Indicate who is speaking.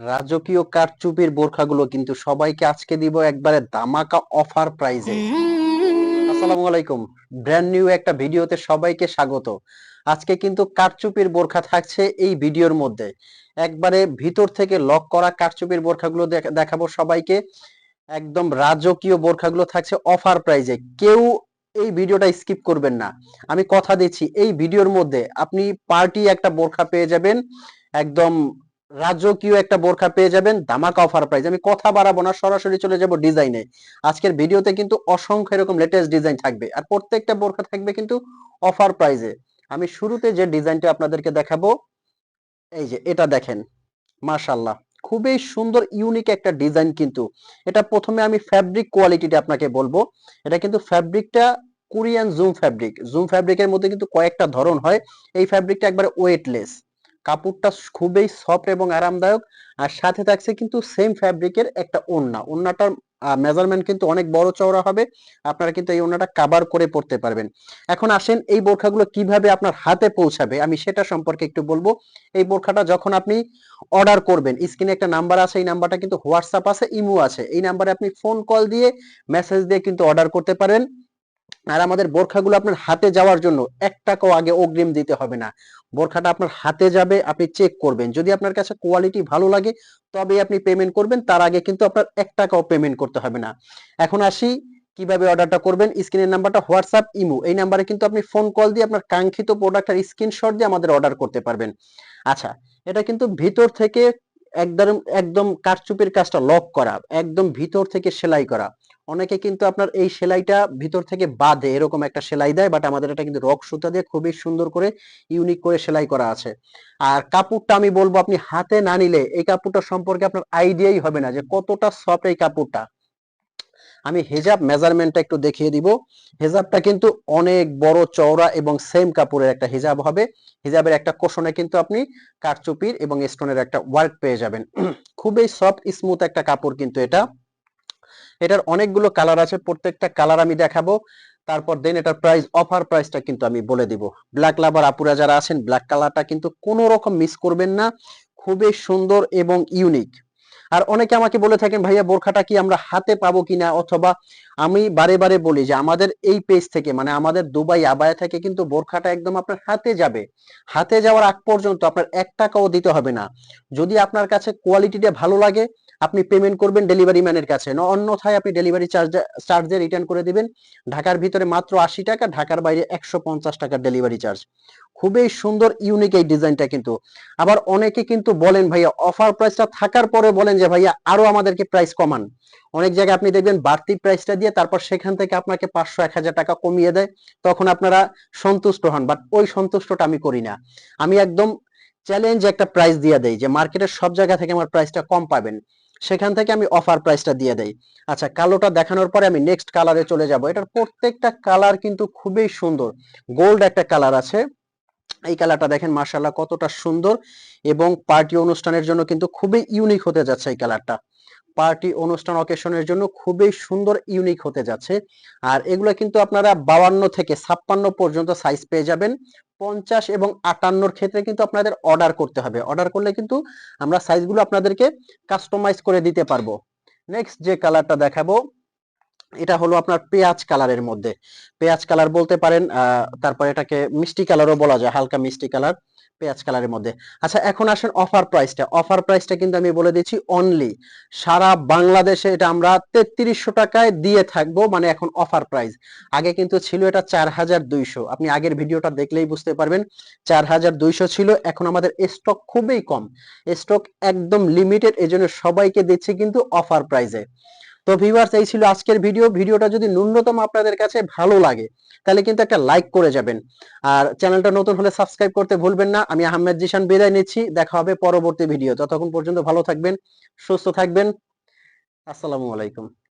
Speaker 1: রাজকীয় কারচুপির বোরখাগুলো কিন্তু সবাইকে আজকে দিব একবারে দামাকা অফার প্রাইজে। আসসালামু আলাইকুম। ব্র্যান্ড নিউ একটা ভিডিওতে সবাইকে স্বাগত। আজকে কিন্তু কারচুপির বোরখা থাকছে এই ভিডিওর মধ্যে। একবারে ভিতর থেকে লক করা কারচুপির বোরখাগুলো দেখ- দেখাবো সবাইকে। একদম রাজকীয় বোরখাগুলো থাকছে অফার প্রাইজে। কেউ এই ভিডিওটা স্কিপ করবেন না। আমি কথা দিচ্ছি, এই ভিডিওর মধ্যে আপনি পার্টি একটা বোরখা পেয়ে যাবেন। একদম রাজকীয় একটা বোরখা পেয়ে যাবেন, ধামাকা অফার প্রাইস আমি কথা বাড়াবো না, সরাসরি চলে যাব ডিজাইনে আজকের ভিডিওতে কিন্তু অসংখ্য এরকম লেটেস্ট ডিজাইন থাকবে। আর প্রত্যেকটা বোরখা থাকবে কিন্তু অফার প্রাইজে আমি শুরুতে যে ডিজাইনটা আপনাদেরকে দেখাবো, এই যে এটা দেখেন মাশাল্লাহ খুবই সুন্দর ইউনিক একটা ডিজাইন কিন্তু। এটা প্রথমে আমি ফ্যাব্রিক কোয়ালিটিটা আপনাকে বলব। এটা কিন্তু ফ্যাব্রিকটা কোরিয়ান জুম ফ্যাব্রিক জুম ফ্যাব্রিকের মধ্যে কিন্তু কয়েকটা ধরন হয়। এই ফ্যাব্রিকটা একবারে ওয়েটলেস কাপড়টা খুবই সফট এবং আরামদায়ক। আর সাথে থাকছে কিন্তু সেম ফ্যাব্রিকের একটা ওড়না। ওড়নাটার মেজারমেন্ট কিন্তু অনেক বড় চওড়া হবে। আপনারা কিন্তু এই ওড়নাটা কাভার করে পড়তে পারবেন। এখন আসেন এই বোরখাগুলো কীভাবে আপনার হাতে পৌঁছাবে? আমি সেটা সম্পর্কে একটু বলব। এই বোরখাটা যখন আপনি অর্ডার করবেন স্ক্রিনে একটা নাম্বার আছে, এই নাম্বারটা কিন্তু হোয়াটসঅ্যাপ আছে, ইমো আছে। এই নাম্বারে আপনি ফোন কল দিয়ে মেসেজ দিয়ে কিন্তু অর্ডার করতে পারেন। আর আমাদের বোরখাগুলো আপনার হাতে যাওয়ার জন্য এক টাকাও আগে অগ্রিম দিতে হবে না। বোরখাটা আপনার হাতে যাবে, আপনি চেক করবেন। যদি আপনার কাছে কোয়ালিটি ভালো লাগে তবে আপনি পেমেন্ট করবেন, তার আগে কিন্তু আপনার এক টাকাও পেমেন্ট করতে হবে না। এখন আসি, কীভাবে অর্ডারটা করবেন? স্ক্রিনের নাম্বারটা হোয়াটসঅ্যাপ, ইমো। এই নাম্বারে কিন্তু আপনি ফোন কল দিয়ে আপনার কাঙ্ক্ষিত প্রোডাক্টের স্ক্রিনশট দিয়ে আমাদের অর্ডার করতে পারবেন। আচ্ছা এটা কিন্তু ভিতর থেকে একদম একদম কারচুপির কাজটা লক করা, একদম ভিতর থেকে সেলাই করা। অনেকে কিন্তু আপনার এই সেলাইটা ভিতর থেকে বাঁধে এরকম একটা সেলাই দেয় বাট আমাদের এটা কিন্তু রক সুতা দিয়ে খুবই সুন্দর করে ইউনিক করে সেলাই করা আছে। আর কাপড়টা আমি বলব আপনি হাতে না নিলে এই কাপড়টা সম্পর্কে আপনার আইডিয়াই হবে না যে কতটা সফট এই কাপড়টা। আমি হেজাব মেজারমেন্টটা একটু দেখিয়ে দিব। হেজাবটা কিন্তু অনেক বড় চওড়া এবং সেম কাপড়ের একটা হেজাব হবে। হিজাবের একটা কোশনে কিন্তু আপনি কারচুপির এবং স্টোনের একটা ওয়ার্ক পেয়ে যাবেন। খুবই সফট স্মুথ একটা কাপড় কিন্তু এটা। এটার অনেকগুলো কালার আছে, প্রত্যেকটা কালার আমি দেখাবো। তারপর দেন এটার প্রাইস অফার প্রাইসটা কিন্তু আমি বলে দিব। ব্ল্যাক লাভার আপুরা যারা আছেন ব্ল্যাক কালারটা কিন্তু কোনো রকম মিস করবেন না। খুবই সুন্দর এবং ইউনিক আর অনেকে আমাকে বলে থাকেন, ভাইয়া, বোরখাটা কি আমরা হাতে পাবো কিনা? অথবা আমি বারে বারে বলি যে, আমাদের এই পেজ থেকে মানে আমাদের দুবাই আবায়া থেকে কিন্তু বোরখাটা একদম আপনার হাতে যাবে। হাতে যাওয়ার আগ পর্যন্ত আপনার এক টাকাও দিতে হবে না। যদি আপনার কাছে কোয়ালিটিটা ভালো লাগে আপনি পেমেন্ট করবেন ডেলিভারি ম্যানের কাছে। অন্যথায় আপনি ডেলিভারি চার্জ চার্জে রিটার্ন করে দিবেন। ঢাকার ভিতরে মাত্র আশি টাকা, ঢাকার বাইরে একশো পঞ্চাশ টাকার ডেলিভারি চার্জ খুবই সুন্দর ইউনিক এই ডিজাইনটা কিন্তু। আবার অনেকে কিন্তু বলেন, ভাইয়া অফার প্রাইসটা থাকার পরে বলেন যে, ভাইয়া, আরও আমাদেরকে প্রাইস কমান। অনেক জায়গায় আপনি দেখবেন, বাড়তি প্রাইসটা দিয়ে তারপর সেখান থেকে আপনাকে পাঁচশো, এক হাজার টাকা কমিয়ে দেয়। তখন আপনারা সন্তুষ্ট হন, বাট ওই সন্তুষ্টটা আমি করি না। আমি একদম চ্যালেঞ্জ একটা প্রাইস দিয়ে দেয় যে, মার্কেটের সব জায়গা থেকে আমার প্রাইসটা কম পাবেন। সেখান থেকে আমি অফার প্রাইসটা দিয়ে দেই। আচ্ছা কালোটা দেখানোর পরে আমি নেক্সট কালারে চলে যাব। এটার প্রত্যেকটা কালার কিন্তু খুবই সুন্দর। গোল্ড একটা কালার আছে। এই কালারটা দেখেন মার্শাল্লাহ কতটা সুন্দর এবং পার্টি অনুষ্ঠানের জন্য কিন্তু খুবই ইউনিক হতে যাচ্ছে এই কালারটা পার্টি অনুষ্ঠান অকেশনের জন্য খুবই সুন্দর ইউনিক হতে যাচ্ছে। আর এগুলো কিন্তু আপনারা বাউান্ন থেকে ছাপ্পান্ন পর্যন্ত সাইজ পেয়ে যাবেন। পঞ্চাশ এবং আটান্নর ক্ষেত্রে কিন্তু আপনাদের অর্ডার করতে হবে। অর্ডার করলে কিন্তু আমরা সাইজগুলো আপনাদেরকে কাস্টমাইজ করে দিতে পারব। নেক্সট যে কালারটা দেখাবো, এটা হলো আপনার পেঁয়াজ কালারের মধ্যে। পেঁয়াজ কালার বলতে পারেন তারপর এটাকে মিষ্টি কালারও বলা যায়, হালকা মিষ্টি কালার পেঁয়াজ কালারের মধ্যে। আচ্ছা এখন আসেন অফার প্রাইসটা অফার প্রাইসটা কিন্তু আমি বলে দিচ্ছি অনলি সারা বাংলাদেশে এটা আমরা তেত্রিশশো টাকায় দিয়ে থাকব মানে এখন অফার প্রাইস আগে কিন্তু ছিল এটা চার হাজার দুইশো। আপনি আগের ভিডিওটা দেখলেই বুঝতে পারবেন চার হাজার দুইশো ছিল। এখন আমাদের স্টক খুবই কম। স্টক একদম লিমিটেড এজন্য সবাইকে দিচ্ছি কিন্তু অফার প্রাইসে তো ভিউয়ার্স এই ছিল আজকের ভিডিও ভিডিওটা যদি ন্যূনতম আপনাদের কাছে ভালো লাগে, তাহলে কিন্তু একটা লাইক করে যাবেন। আর চ্যানেলটা নতুন হলে সাবস্ক্রাইব করতে ভুলবেন না। আমি আহমেদ জিশান বিদায় নিচ্ছি। দেখা হবে পরবর্তী ভিডিও ততক্ষণ পর্যন্ত ভালো থাকবেন, সুস্থ থাকবেন। আসসালামু আলাইকুম।